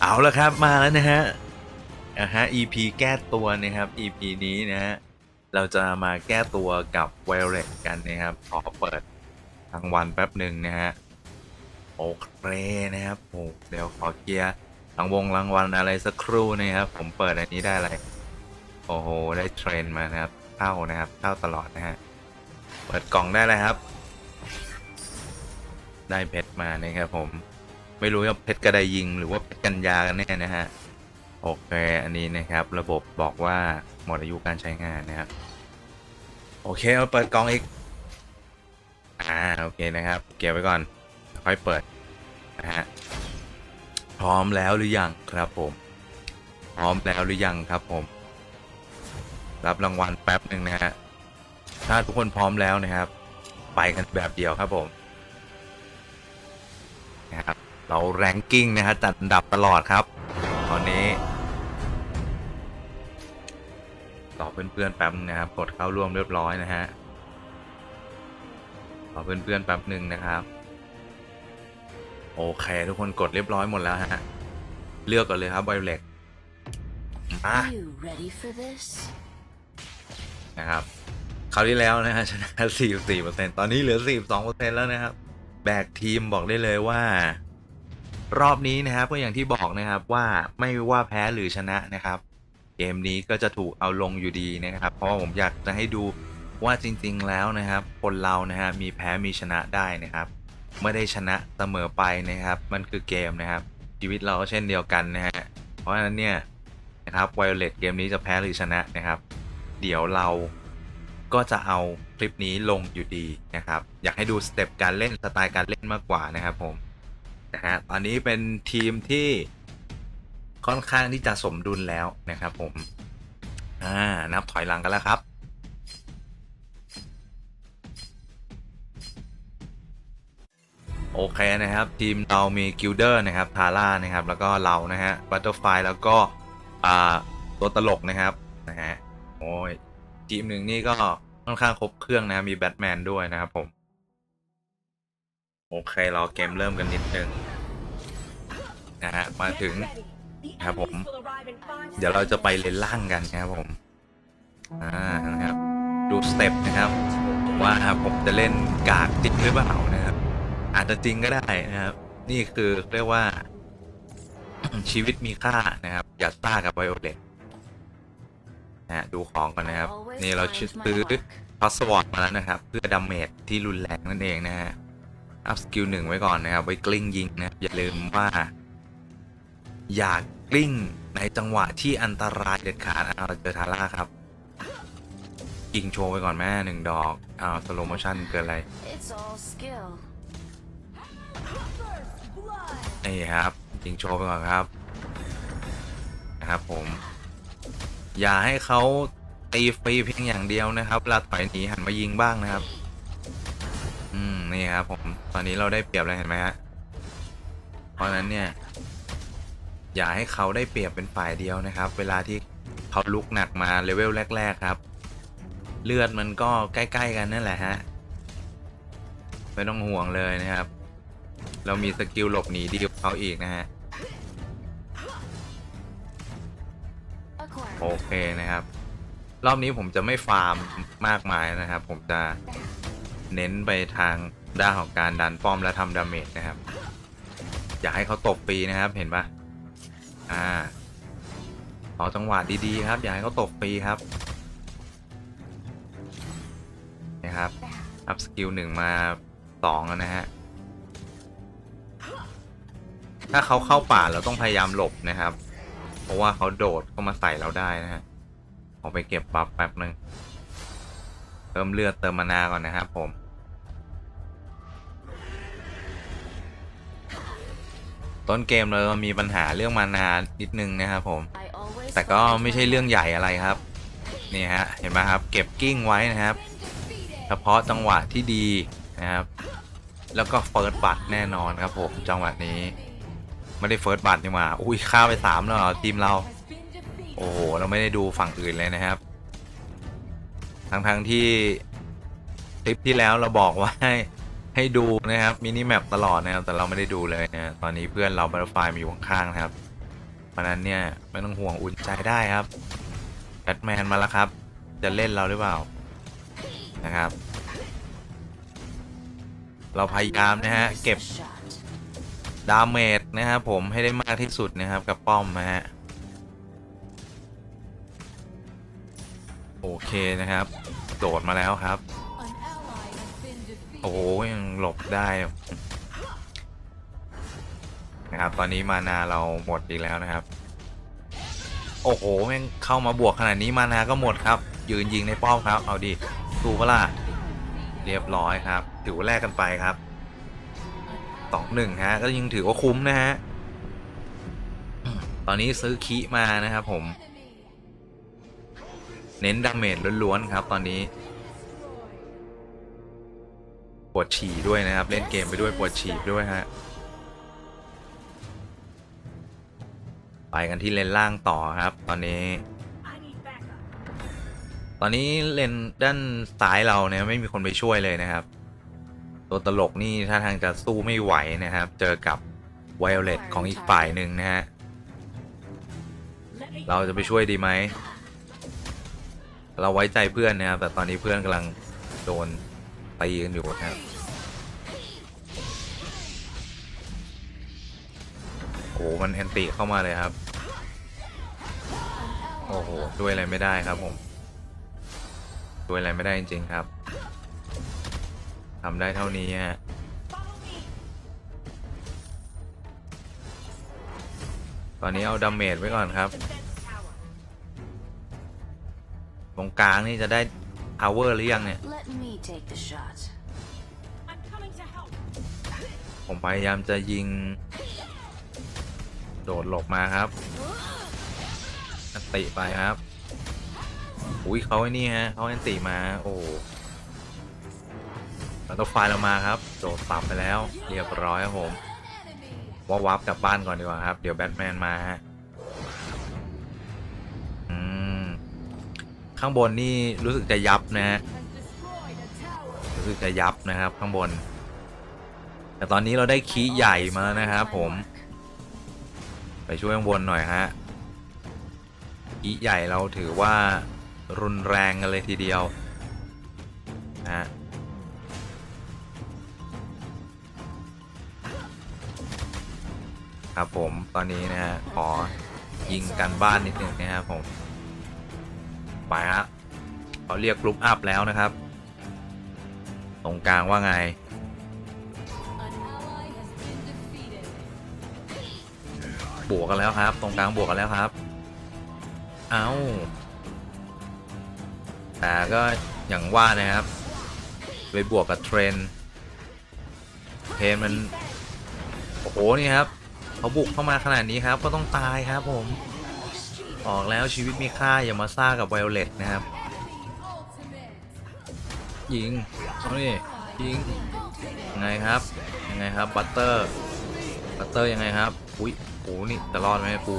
เอาละครับมาแล้วนะฮะอะฮะ EP แก้ตัวนะครับ EP นี้นะฮะเราจะมาแก้ตัวกับไวโอเลตกันนะครับขอเปิดรางวัลแป๊บหนึ่งนะฮะโอเคนะครับโอ้เดี๋ยวขอเคลียร์รางวงรางวัลอะไรสักครู่นะครับผมเปิดอันนี้ได้อะไรโอ้โหได้เทรนมานะครับเข้านะครับเข้าตลอดนะฮะเปิดกล่องได้เลยครับ ได้เพชรมานะครับผม ไม่รู้ว่าเพชรกระไดยิงหรือว่าเพชรกันยากันแน่นะฮะโอเคอันนี้นะครับระบบบอกว่าหมดอายุการใช้งานนะครับโอเคเอาเปิดกล่องอีกอ่าโอเคนะครับ เก็บไว้ก่อนค่อยเปิดนะฮะพร้อมแล้วหรือยังครับผม พร้อมแล้วหรือยังครับผม รับรางวัลแป๊บหนึ่งนะฮะถ้าทุกคนพร้อมแล้วนะครับ ไปกันแบบเดียวครับผมนะครับ เราแรงกิ้งนะฮะจัดอันดับตลอดครับ ตอนนี้รอเพื่อนๆแป๊บนึงนะครับ กดเข้าร่วมเรียบร้อยนะฮะรอเพื่อนๆแป๊บหนึ่งนะครับ โอเคทุกคนกดเรียบร้อยหมดแล้วฮะ เลือกก่อนเลยครับไวโอเลตมา You ready for this? นะครับคราวที่แล้วนะฮะชนะ 44%ตอนนี้เหลือ 42%แล้วนะครับ แบกทีมบอกได้เลยว่า รอบนี้นะครับก็อย่างที่บอกนะครับว่าไม่ว่าแพ้หรือชนะนะครับ เกมนี้ก็จะถูกเอาลงอยู่ดีนะครับ เพราะผมอยากจะให้ดูว่าจริง ๆ แล้วนะครับ คนเรานะฮะมีแพ้มีชนะได้นะครับไม่ได้ชนะเสมอไปนะครับ มันคือเกมนะครับ ชีวิตเราก็เช่นเดียวกันนะฮะเพราะฉะนั้นเนี่ยนะครับไวโอเลตเกมนี้จะแพ้หรือชนะนะครับ เดี๋ยวเราก็จะเอาคลิปนี้ลงอยู่ดีนะครับ อยากให้ดูสเต็ปการเล่นสไตล์การเล่นมากกว่านะครับผม นะฮะตอนนี้เป็นทีมที่ค่อนข้างที่จะสมดุลแล้วนะครับผม อ่า นับถอยหลังกันแล้วครับ โอเคนะครับ ทีมเรามีกิลเดอร์นะครับทาร่านะครับ แล้วก็เรานะฮะบัตเตอร์ไฟแล้วก็ อ่า ตัวตลกนะครับ นะฮะ โอ้ย ทีมหนึ่งนี่ก็ค่อนข้างครบเครื่องนะมีแบทแมนด้วยนะครับผม โอเค รอเกมเริ่มกันนิดนึง นะฮะมาถึงครับผม เดี๋ยวเราจะไปเลนล่างกันนะครับผมอ่านะครับ ดูสเต็ปนะครับ ว่าผมจะเล่นกากจริงหรือเปล่านะครับ อาจจะจริงก็ได้นะครับ นี่คือเรียกว่า ชีวิตมีค่านะครับ อย่าต้ากับไวโอเลตนะฮะดูของก่อนนะครับ นี่เราซื้อพาสวอร์ดมาแล้วนะครับ เพื่อดาเมจที่รุนแรงนั่นเองนะฮะอัพสกิลหนึ่งไว้ก่อนนะครับ ไว้กลิ้งยิงนะครับอย่าลืมว่า อย่ากลิ้งในจังหวะที่อันตรายเด็ดขาดนะเราเจอทาร่าครับยิงโชว์ไปก่อนแม่หนึ่งดอกอ้าวสโลโมชั่นเกินอะไร It's all skill. นี่ครับยิงโชว์ไปก่อนครับนะครับผม อย่าให้เขาตีฟรีเพียงอย่างเดียวนะครับเวลาถอยหนีหันมายิงบ้างนะครับ อืมนี่ครับผมตอนนี้เราได้เปรียบแล้วเห็นไหมฮะเพราะฉะนั้นเนี่ย อย่าให้เขาได้เปรียบเป็นฝ่ายเดียวนะครับ เวลาที่เขาลุกหนักมาเลเวลแรก ๆครับ เลือดมันก็ใกล้ ๆ กันนั่นแหละฮะไม่ต้องห่วงเลยนะครับ เรามีสกิลหลบหนีดีกว่าเขาอีกนะฮะโอเคนะครับ รอบนี้ผมจะไม่ฟาร์มมากมายนะครับ ผมจะเน้นไปทางด้านของการดันป้อมและทำดาเมจนะครับ อยากให้เขาตบฟรีนะครับเห็นปะ อ่าขอจังหวะดีๆครับ อยากให้เขาตบฟรีครับนะครับ อัพสกิลหนึ่งมาสองแล้วนะฮะ ถ้าเขาเข้าป่าเราต้องพยายามหลบนะครับ เพราะว่าเขาโดดเข้ามาใส่เราได้นะฮะออกไปเก็บบัฟแป๊บหนึ่งเติมเลือดเติมมานาก่อนนะครับผม ต้นเกมเรามีปัญหาเรื่องมานานิดนึงนะครับผม I always แต่ก็ follow ไม่ใช่ my เรื่องใหญ่อะไรครับ นี่ฮะ เห็นไหมครับ เก็บกิ้งไว้นะครับ เฉพาะจังหวะที่ดีนะครับ แล้วก็เฟิร์สบัตแน่นอนครับผม จังหวะนี้ ไม่ได้เฟิร์สบัตนี่หว่าอุ้ยฆ่าไปสามแล้วเหรอทีมเรา โอ้โห เราไม่ได้ดูฝั่งอื่นเลยนะครับทั้งทั้งๆที่คลิปที่แล้วเราบอกว่าให้ ให้ดูนะครับมินิแมปตลอดนะครับ แต่เราไม่ได้ดูเลยนะตอนนี้เพื่อนเราบัตเตอร์ไฟมาอยู่ข้างๆนะครับเพราะนั้นเนี่ยไม่ต้องห่วงอุ่นใจได้ครับแบทแมนมาแล้วครับ จะเล่นเราหรือเปล่านะครับ เราพยายามนะฮะเก็บดาเมจนะครับผมให้ได้มากที่สุดนะครับกับป้อมนะฮะโอเคนะครับ โดดมาแล้วครับ โอ้โหยังหลบได้นะครับ ตอนนี้มานาเราหมดอีกแล้วนะครับ โอ้โหแม่งเข้ามาบวกขนาดนี้มานาก็หมดครับ ยืนยิงในป้อมครับ เอาดิดูปะล่ะเรียบร้อยครับ ถือว่าแลกกันไปครับสองหนึ่งฮะ ก็ยังถือว่าคุ้มนะฮะ ตอนนี้ซื้อคีมานะครับผม เน้นดาเมจล้วนๆครับ ตอนนี้ วดฉี่ด้วยนะครับ เล่นเกมไปด้วยปวดฉี่ด้วยฮะไปกันที่เลนล่างต่อครับ ตอนนี้ ตอนนี้เลนด้านซ้ายเราเนี่ยไม่มีคนไปช่วยเลยนะครับ ตัวตลกนี่ถ้าทางจะสู้ไม่ไหวนะครับ เจอกับไวโอเลตของอีกฝ่ายหนึ่งนะฮะเราจะไปช่วยดีไหม เราไว้ใจเพื่อนนะครับ แต่ตอนนี้เพื่อนกำลังโดน ตีกันอยู่นะครับโอ้โหมันแอนติเข้ามาเลยครับ โอ้โหด้วยอะไรไม่ได้ครับผมด้วยอะไรไม่ได้จริงๆครับทำได้เท่านี้ฮะตอนนี้เอาดาเมจไว้ก่อนครับ ตรงกลางนี่จะได้ power หรือยังเนี่ย Let me take the shot. I'm coming to help. ผมพยายามจะยิง โดดหลบมาครับอันติไปครับ อุ้ยเขาไอ้นี่ฮะเขาอันติมา โอ้แล้วตัวไฟล์เรามาครับ โดดตับไปแล้ว เรียบร้อยครับผมว่าวับกลับบ้านก่อนดีกว่าครับ เดี๋ยวแบทแมนมาฮะ ข้างบนนี่รู้สึกจะยับนะฮะรู้สึกจะยับนะครับข้างบน แต่ตอนนี้เราได้คีย์ใหญ่มานะครับผม ไปช่วยข้างบนหน่อยฮะคีย์ใหญ่เราถือว่ารุนแรงกันเลยทีเดียวนะฮะครับผมตอนนี้นะฮะขอยิงกันบ้านนิดนึงนะครับผม ไปฮะเขาเรียกกรุ๊ปอัพแล้วนะครับ ตรงกลางว่าไงบวกกันแล้วครับ ตรงกลางบวกกันแล้วครับ เอาแต่ก็อย่างว่านะครับ ไปบวกกับเทรนเทรนมัน โอ้โห นี่ครับ เขาบุกเข้ามาขนาดนี้ครับ ก็ต้องตายครับผม ออกแล้วชีวิตมีค่าอย่ามาซ่ากับไวโอเลตนะครับ ยิงเอาดิยิงยังไงครับ ยังไงครับบัตเตอร์บัตเตอร์ยังไงครับ อุ้ยโอ้นี่จะรอดไหมกู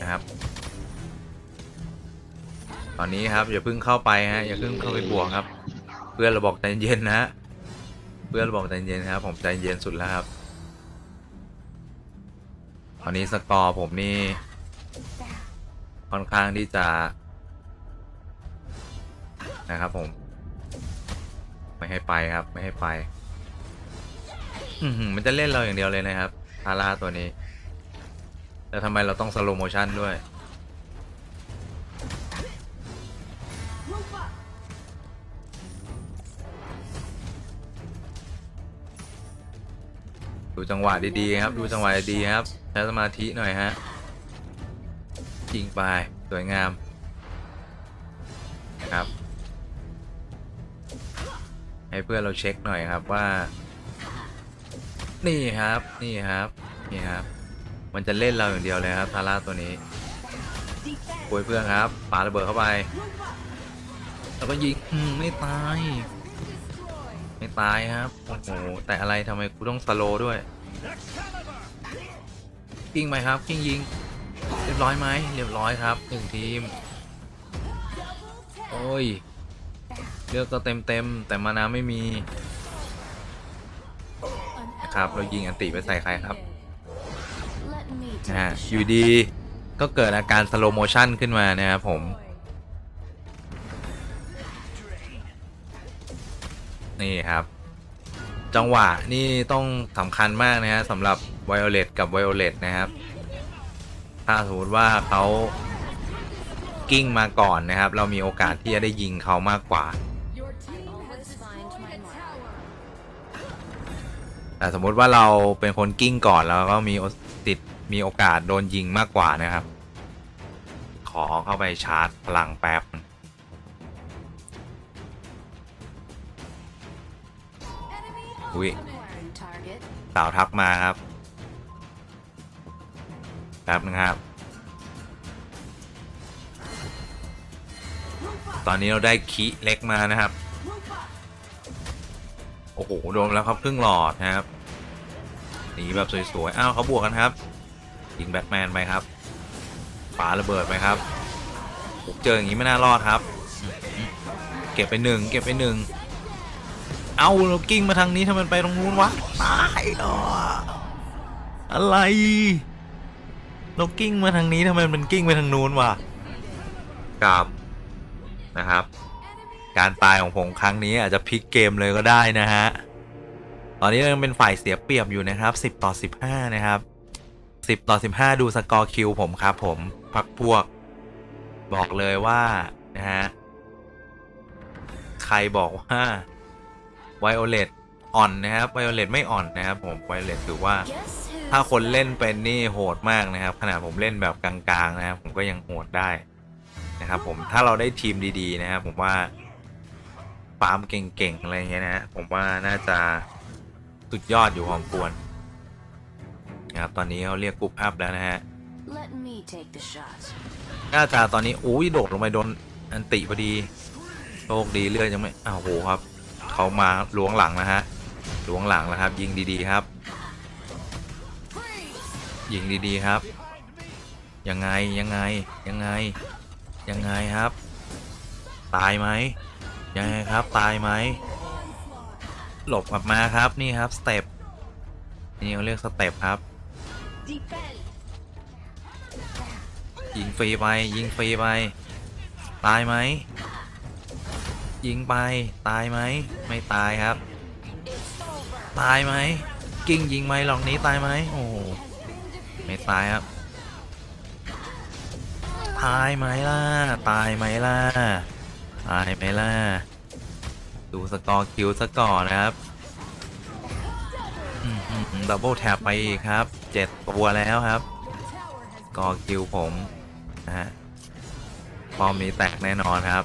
นะครับ ตอนนี้ครับอย่าเพิ่งเข้าไปฮะอย่าเพิ่งเข้าไปบวกครับ เพื่อนเราบอกใจเย็นนะฮะเพื่อนเราบอกใจเย็นครับ ผมใจเย็นสุดแล้วครับตอนนี้สกอร์ผมนี่ ค่อนข้างที่จะนะครับผม ไม่ให้ไปครับ ไม่ให้ไปมันจะเล่นเราอย่างเดียวเลยนะครับทาร่าตัวนี้แล้วทำไมเราต้องสโลโมชันด้วยดูจังหวะดีๆครับ ดูจังหวะดีๆครับ ใช้สมาธิหน่อยฮะ ยิงไป สวยงามนะครับ ให้เพื่อนเราเช็คหน่อยครับว่า นี่ครับนี่ครับนี่ครับ มันจะเล่นเราอย่างเดียวเลยครับทาร่าตัวนี้คุยเพื่อนครับปาระเบิดเข้าไป แล้วก็ยิงไม่ตาย ไม่ตายครับ โอ้โห แต่อะไรทำไมกูต้องสโลด้วยกิ้งไปครับกิ้งยิง เรียบร้อยไหมเรียบร้อยครับหนึ่งทีม โอ้ย เลือกก็เต็มเต็มๆแต่มานาไม่มีนะครับเรายิงอันติไปใส่ใครครับนะฮะอยู่ดีก็เกิดอาการสโลโมชันขึ้นมานะครับผม นี่ครับ จังหวะนี่ต้องสำคัญมากนะฮะสำหรับไวโอเลตกับไวโอเลตนะครับ ถ้าสมมติว่าเขากิ้งมาก่อนนะครับ เรามีโอกาสที่จะได้ยิงเขามากกว่า แต่สมมุติว่าเราเป็นคนกิ้งก่อนแล้วก็มีติดมีโอกาสโดนยิงมากกว่านะครับ ขอเข้าไปชาร์จพลังแป๊บอุ้ยสาวทักมาครับ แป๊บนึงครับ ตอนนี้เราได้คีเล็กมานะครับ โอ้โหโดนแล้วครับครึ่งหลอดนะครับหนีแบบสวยๆ อ้าวเขาบวกกันครับ ยิงแบทแมนไปครับปาระเบิดไปครับเจออย่างนี้ไม่น่ารอดครับ เก็บไปหนึ่งเก็บไปหนึ่งเอาเรากิ้งมาทางนี้ทำไมมันไปตรงนู้นวะตายเหรออะไร เรากิ้งมาทางนี้ทำไมมันกิ้งไปทางนู้นวะกับนะครับ การตายของผมครั้งนี้อาจจะพลิกเกมเลยก็ได้นะฮะ ตอนนี้ยังเป็นฝ่ายเสียเปรียบอยู่นะครับ 10 ต่อ 15 นะครับ 10 ต่อ 15 ดูสกอร์คิวผมครับผมพักพวก บอกเลยว่านะฮะ ใครบอกว่าไวโอเลตอ่อนนะครับไวโอเลตไม่อ่อนนะครับผมไวโอเลตถือว่า ถ้าคนเล่นเป็นนี่โหดมากนะครับ ขนาดผมเล่นแบบกลางๆนะครับ ผมก็ยังโหดได้นะครับผมถ้าเราได้ทีมดีๆนะครับผมว่าฟาร์มเก่งๆอะไรเงี้ยนะฮะผมว่าน่าจะสุดยอดอยู่พอสมควรนะครับตอนนี้เขาเรียกกรุ๊ปอัพแล้วนะฮะ Let me take the shot. น่าจะตอนนี้อุ้ยโดดลงไปโดนอันติพอดีโชคดีเลือดยังไม่อ้าวโหครับเขามาล้วงหลังนะฮะล้วงหลังแล้วครับ ยิงดีๆครับ ยิงดีๆครับ ยังไงยังไงยังไงยังไงครับ ตายไหมยังไงครับตายไหมหลบกลับมาครับนี่ครับสเต็ปนี่เขาเรียกสเต็ปครับยิงฟรีไปยิงฟรีไปตายไหมยิงไปตายไหมไม่ตายครับ ตายไหมกิ้งยิงไหมหลอกนี้ตายไหมโอ้ ไม่ตายครับ ตายไหมล่ะ ตายไหมล่ะ ตายไหมล่ะ ดูสกอร์คิวสกอร์นะครับดับเบิลแท็บไปอีกครับ เจ็ดตัวแล้วครับ กอคิวผมนะฮะป้อมีแตกแน่นอนครับ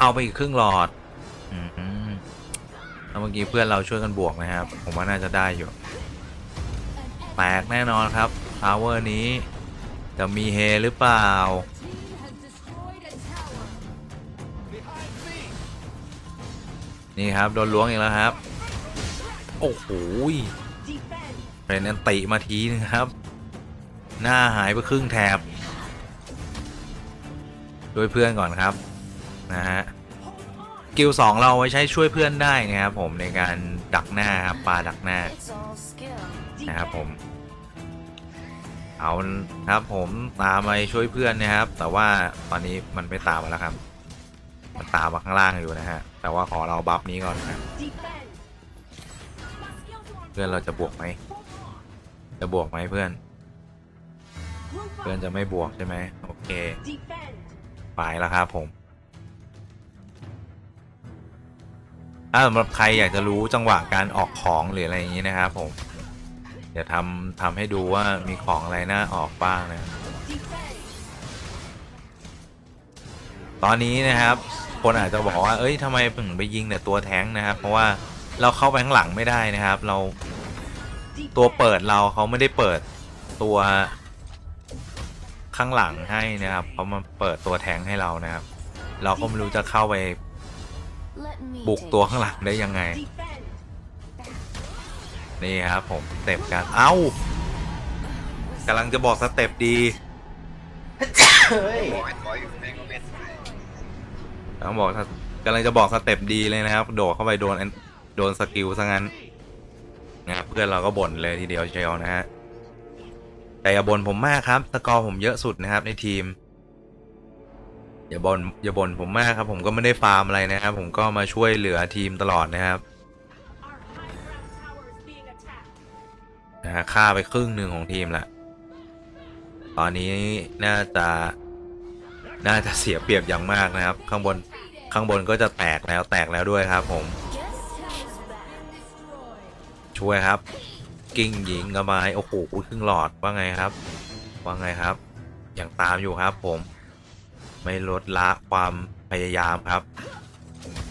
เอาไปอีกครึ่งหลอดอืมแล้วเมื่อกี้เพื่อนเราช่วยกันบวกนะครับ ผมว่าน่าจะได้อยู่ แตกแน่นอนครับพาวเวอร์นี้จะมีเฮหรือเปล่า นี่ครับ โดนล้วงอีกแล้วครับ โอ้โหเป็นอันติมาทีนึงครับ หน้าหายไปครึ่งแถบด้วยเพื่อนก่อนครับ นะฮะกิลสองเราไว้ใช้ช่วยเพื่อนได้นะครับผมในการดักหน้าครับปลาดักหน้า นะครับผม เอาครับผมตามไปช่วยเพื่อนนะครับ แต่ว่าตอนนี้มันไม่ตามมาแล้วครับ มันตามมาข้างล่างอยู่นะฮะ แต่ว่าขอเราบัฟนี้ก่อนนะเพื่อนเราจะบวกไหม จะบวกไหมเพื่อน เพื่อนจะไม่บวกใช่ไหมโอเคไปแล้วครับผมถ้าสำหรับใครอยากจะรู้จังหวะการออกของหรืออะไรอย่างนี้นะครับผม เดี๋ยวทำทำให้ดูว่ามีของอะไรน่าออกบ้างนะ ตอนนี้นะครับ คนอาจจะบอกว่าเอ้ยทำไมถึงไปยิงแต่ตัวแท้งนะครับ เพราะว่าเราเข้าไปข้างหลังไม่ได้นะครับ เราตัวเปิดเราเขาไม่ได้เปิดตัวข้างหลังให้นะครับเขามาเปิดตัวแท้งให้เรานะครับ เราก็ไม่รู้จะเข้าไปบุกตัวข้างหลังได้ยังไง นี่ครับผมสเต็ปกันเอ้ากำลังจะบอกสเต็ปดีต้องบอกกำลังจะบอกสเต็ปดีเลยนะครับ โดดเข้าไปโดนอันโดนสกิลซะงั้นนะครับเพื่อนเราก็บ่นเลยทีเดียวเชียวนะฮะแต่อย่าบ่นผมมากครับสกอร์ผมเยอะสุดนะครับในทีม อย่าบ่นอย่าบ่นผมมากครับ ผมก็ไม่ได้ฟาร์มอะไรนะครับ ผมก็มาช่วยเหลือทีมตลอดนะครับ นะฮะฆ่าไปครึ่งหนึ่งของทีมละตอนนี้น่าจะน่าจะเสียเปรียบอย่างมากนะครับ ข้างบนข้างบนก็จะแตกแล้วแตกแล้วด้วยครับ ผม ช่วยครับ กิ้งหญิงกระไม้โอ้โหครึ่งหลอดว่าไงครับ ว่าไงครับ ยังตามอยู่ครับ ผม ไม่ลดละความพยายามครับ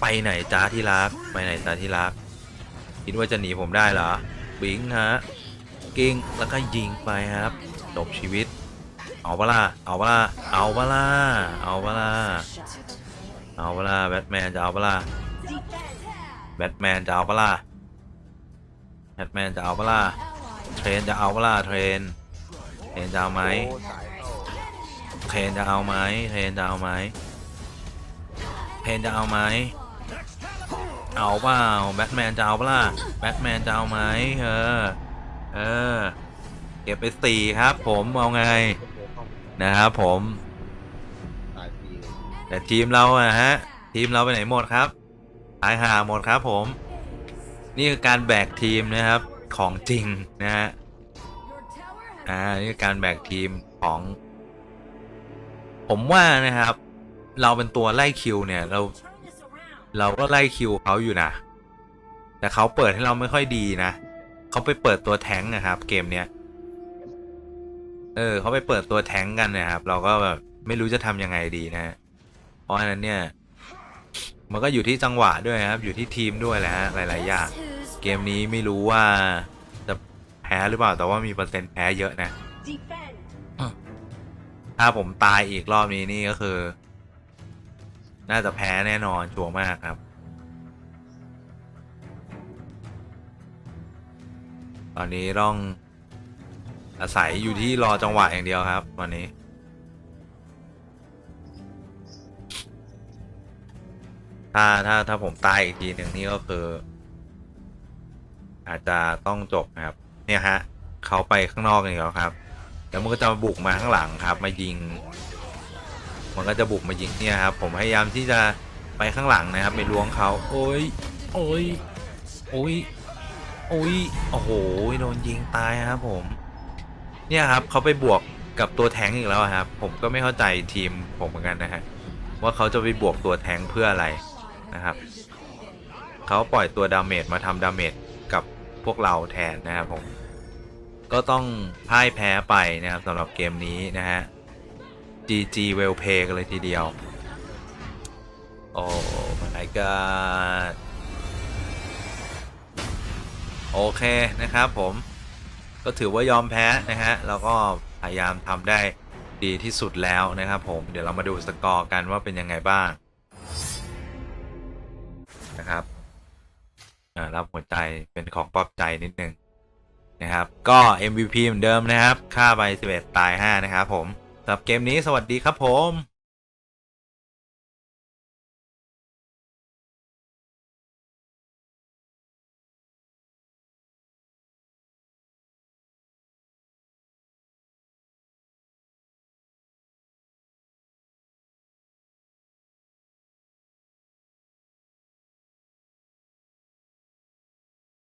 ไปไหนจ้าที่รัก ไปไหนจ้าที่รัก คิดว่าจะหนีผมได้เหรอบิงฮะ กิ้งแล้วก็ยิงไปครับจบชีวิต เอาเปะล่าเอาเปล่าเอาเปล่าเอาเปล่าเอาเปล่าแบทแมนจะเอาเปล่าแบทแมนจะเอาเปล่าแบทแมนจะเอาเปล่าเทรนจะเอาเปล่าเทรนเทรนจะเอาไหมเทรนจะเอาไหมเทรนจะเอาไหมเทรนจะเอาไหมเอาเปล่าแบทแมนจะเอาเปล่าแบทแมนจะเอาไหมเออ เออ เก็บไปสี่ครับ ผมเอาไงนะครับผมแต่ทีมเราอะฮะ ทีมเราไปไหนหมดครับตายห่าหมดครับผม นี่คือการแบกทีมนะครับของจริงนะฮะอ่านี่คือการแบกทีมของ ผมว่านะครับ เราเป็นตัวไล่คิวเนี่ยเรา เราก็ไล่คิวเขาอยู่นะแต่เขาเปิดให้เราไม่ค่อยดีนะ เขาไปเปิดตัวแท้งนะครับ เกมเนี้ย เออเขาไปเปิดตัวแท้งกันนะครับ เราก็แบบไม่รู้จะทำยังไงดีนะ เพราะฉะนั้นเนี่ย มันก็อยู่ที่จังหวะด้วยครับ อยู่ที่ทีมด้วยแหละหลาย ๆ อย่าง เกมนี้ไม่รู้ว่าจะแพ้หรือเปล่า แต่ว่ามีเปอร์เซ็นต์แพ้เยอะนะ ถ้าผมตายอีกรอบนี้นี่ก็คือ น่าจะแพ้แน่นอนชัวร์มากครับ ตอนนี้ต้องอาศัยอยู่ที่รอจังหวะอย่างเดียวครับตอนนี้ ถ้าถ้าถ้าผมตายอีกทีหนึ่งนี่ก็คือ อาจจะต้องจบครับ เนี่ยฮะเขาไปข้างนอกอย่างเดียวครับแล้วมันก็จะบุกมาข้างหลังครับ มายิง มันก็จะบุกมายิงเนี่ยครับ ผมพยายามที่จะไปข้างหลังนะครับไปล้วงเขาโอ้ยโอ้ยโอ้ย อ้ยโอ้โหโดนยิงตายครับผม เนี่ยครับเขาไปบวกกับตัวแทงอีกแล้วครับ ผมก็ไม่เข้าใจทีมผมเหมือนกันนะฮะว่าเขาจะไปบวกตัวแทงเพื่ออะไรนะครับเขาปล่อยตัวดาเมจมาทำดาเมจกับพวกเราแทนนะครับผม ก็ต้องพ่ายแพ้ไปนะครับสำหรับเกมนี้นะฮะ GG well play กันเลยทีเดียว โอ้ my god โอเคนะครับผมก็ถือว่ายอมแพ้นะฮะแล้วก็พยายามทำได้ดีที่สุดแล้วนะครับผมเดี๋ยวเรามาดูสกอร์กันว่าเป็นยังไงบ้างนะครับอ่ารับหัวใจเป็นของปลอบใจนิดนึงนะครับ ก็ MVP เหมือนเดิมนะครับ ค่าไป11 ตาย 5 นะครับผมสำหรับเกมนี้สวัสดีครับผม